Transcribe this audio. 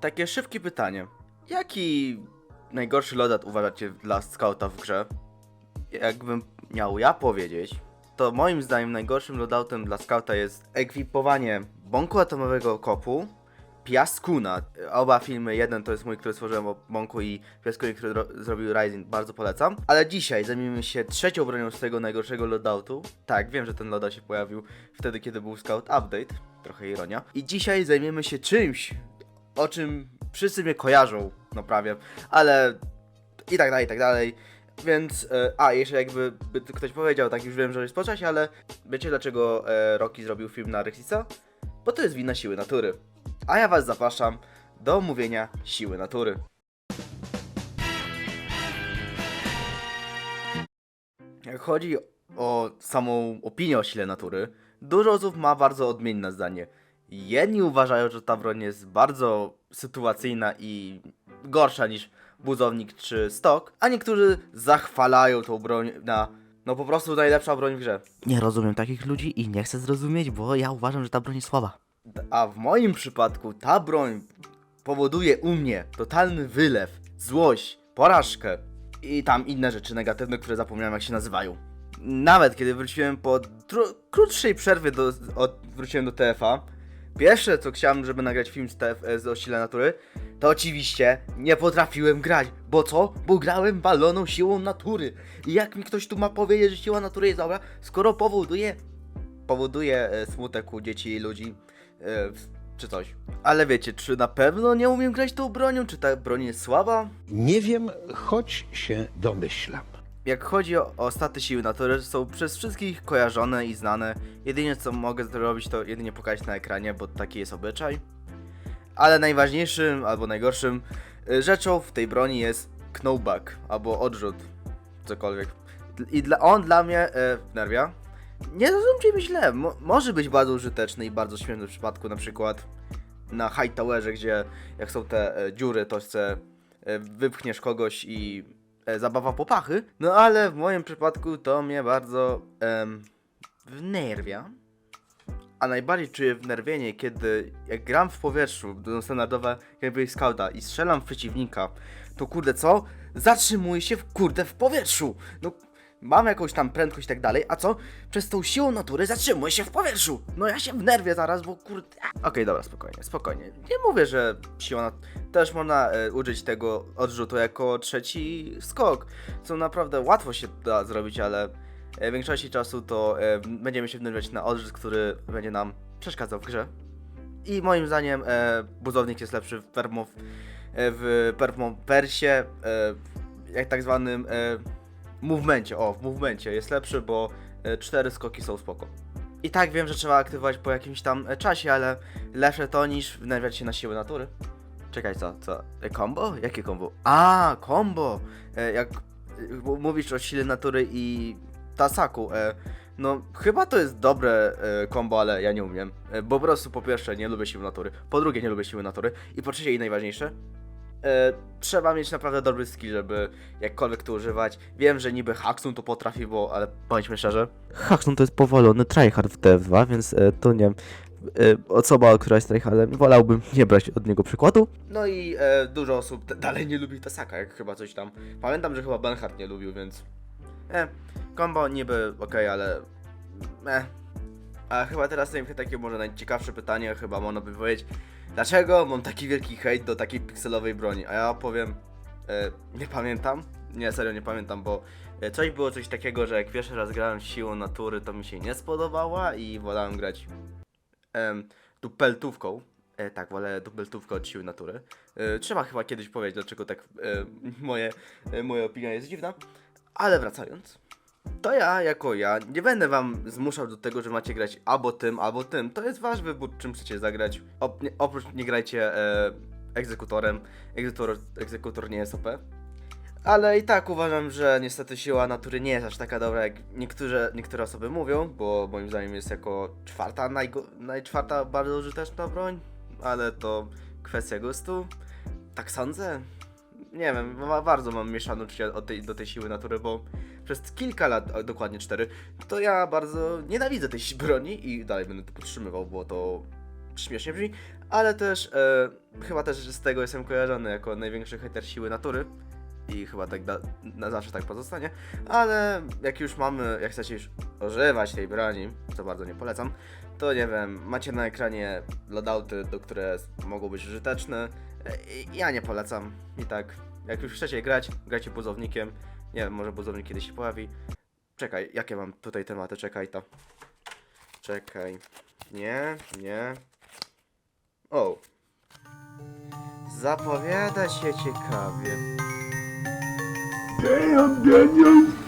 Takie szybkie pytanie. Jaki najgorszy lodat uważacie dla skauta w grze? Jakbym miał ja powiedzieć, to moim zdaniem najgorszym loadoutem dla skauta jest ekwipowanie bąku atomowego kopu, piaskuna. Oba filmy, jeden to jest mój, który stworzyłem o bąku i piaskunie, który ro- zrobił Rising, bardzo polecam. Ale dzisiaj zajmiemy się trzecią bronią z tego najgorszego loadoutu. Tak, wiem, że ten loadout się pojawił wtedy, kiedy był Scout Update. Trochę ironia. I dzisiaj zajmiemy się czymś, o czym wszyscy mnie kojarzą, no prawie, ale i tak dalej, i tak dalej. Więc, e, a jeszcze jakby by ktoś powiedział, tak już wiem, że jest po czasie, ale wiecie dlaczego e, Rocky zrobił film na Rexiса? Bo to jest wina siły natury. A ja was zapraszam do omówienia siły natury. Jak chodzi o samą opinię o sile natury, dużo osób ma bardzo odmienne zdanie. Jedni uważają, że ta broń jest bardzo sytuacyjna i gorsza niż buzownik czy stok, a niektórzy zachwalają tą broń na no po prostu najlepsza broń w grze. Nie rozumiem takich ludzi i nie chcę zrozumieć, bo ja uważam, że ta broń jest słaba. A w moim przypadku ta broń powoduje u mnie totalny wylew, złość, porażkę i tam inne rzeczy negatywne, które zapomniałem jak się nazywają. Nawet kiedy wróciłem po krótszej przerwie do, od, wróciłem do TFA, pierwsze co chciałem, żeby nagrać film z, TF, z o sile natury, to oczywiście nie potrafiłem grać. Bo co? Bo grałem baloną siłą natury. I jak mi ktoś tu ma powiedzieć, że siła natury jest dobra, skoro powoduje powoduje e, smutek u dzieci i ludzi, e, czy coś. Ale wiecie, czy na pewno nie umiem grać tą bronią, czy ta broń jest słaba? Nie wiem, choć się domyślam. Jak chodzi o, o staty siły natury, są przez wszystkich kojarzone i znane. Jedynie co mogę zrobić, to jedynie pokazać na ekranie, bo taki jest obyczaj. Ale najważniejszym, albo najgorszym y, rzeczą w tej broni jest knowback, albo odrzut, cokolwiek. I dla, on dla mnie y, nerwia. Nie zrozumcie mi źle, mo, może być bardzo użyteczny i bardzo śmieszny w przypadku na przykład na High Towerze, gdzie jak są te e, dziury, to chce e, wypchniesz kogoś i e, zabawa popachy. No ale w moim przypadku to mnie bardzo em, wnerwia. A najbardziej czuję wnerwienie, kiedy jak gram w powietrzu, do standardowe gameplay scouta i strzelam w przeciwnika, to kurde co? Zatrzymuję się w kurde w powietrzu! No mam jakąś tam prędkość i tak dalej, a co? Przez tą siłą natury zatrzymuję się w powietrzu! No ja się wnerwię zaraz, bo kurde... Okej, dobra, spokojnie, spokojnie. Nie mówię, że siła nat... Też można e, użyć tego odrzutu jako trzeci skok, co naprawdę łatwo się da zrobić, ale e, w większości czasu to e, będziemy się wnerwiać na odrzut, który będzie nam przeszkadzał w grze. I moim zdaniem e, buzownik jest lepszy w permo, e, w permopersie, e, jak tak zwanym e, movemencie. O, w movemencie jest lepszy, bo e, cztery skoki są spoko. I tak wiem, że trzeba aktywować po jakimś tam e, czasie, ale lepsze to niż wnerwiać się na siłę natury. Czekaj, co? Co? E, combo? Jakie combo? A, combo! E, jak e, mówisz o sile natury i tasaku, e, no chyba to jest dobre e, combo, ale ja nie umiem. E, bo po prostu po pierwsze nie lubię siły natury, po drugie nie lubię siły natury i po trzecie i najważniejsze, e, trzeba mieć naprawdę dobry skill, żeby jakkolwiek to używać. Wiem, że niby Haxun to potrafi, bo, ale bądźmy szczerze, Haxon to jest powolony tryhard w TF2, więc e, to nie wiem. E, osoba, która jest tryhardem, wolałbym nie brać od niego przykładu. No i e, dużo osób dalej nie lubi Tasaka, jak chyba coś tam. Pamiętam, że chyba Benhard nie lubił, więc. E, combo niby okej, ale. E. A chyba teraz najpierw takie może najciekawsze pytanie, chyba można by powiedzieć. Dlaczego mam taki wielki hejt do takiej pikselowej broni? A ja powiem. E, nie pamiętam. Nie, serio nie pamiętam, bo e, coś było coś takiego, że jak pierwszy raz grałem siłą natury, to mi się nie spodobała i wolałem grać em, dupeltówką. E, tak, wolę dubeltówkę od siły natury. E, trzeba chyba kiedyś powiedzieć, dlaczego tak e, moje, e, moja opinia jest dziwna. Ale wracając. To ja, jako ja, nie będę wam zmuszał do tego, że macie grać albo tym, albo tym. To jest wasz wybór, czym chcecie zagrać. Op, nie, oprócz nie grajcie e, egzekutorem. Egzekutor, egzekutor nie jest OP. Ale i tak uważam, że niestety siła natury nie jest aż taka dobra, jak niektóre, niektóre osoby mówią, bo moim zdaniem jest jako czwarta, najczwarta bardzo użyteczna broń, ale to kwestia gustu. Tak sądzę. Nie wiem, bardzo mam mieszane uczucia do tej siły natury, bo przez kilka lat, dokładnie cztery, to ja bardzo nienawidzę tej broni i dalej będę to podtrzymywał, bo to śmiesznie brzmi, ale też e, chyba też z tego jestem kojarzony jako największy hater siły natury i chyba tak da, na zawsze tak pozostanie, ale jak już mamy, jak chcecie już używać tej broni, co bardzo nie polecam, to nie wiem, macie na ekranie loadouty, do które mogą być użyteczne. E, Ja nie polecam. I tak, jak już chcecie grać, grajcie buzownikiem. Nie wiem, może buzownik kiedyś się pojawi. Czekaj, jakie mam tutaj tematy? Czekaj to. Czekaj. Nie, nie. O. Zapowiada się ciekawie. Damn, Daniel.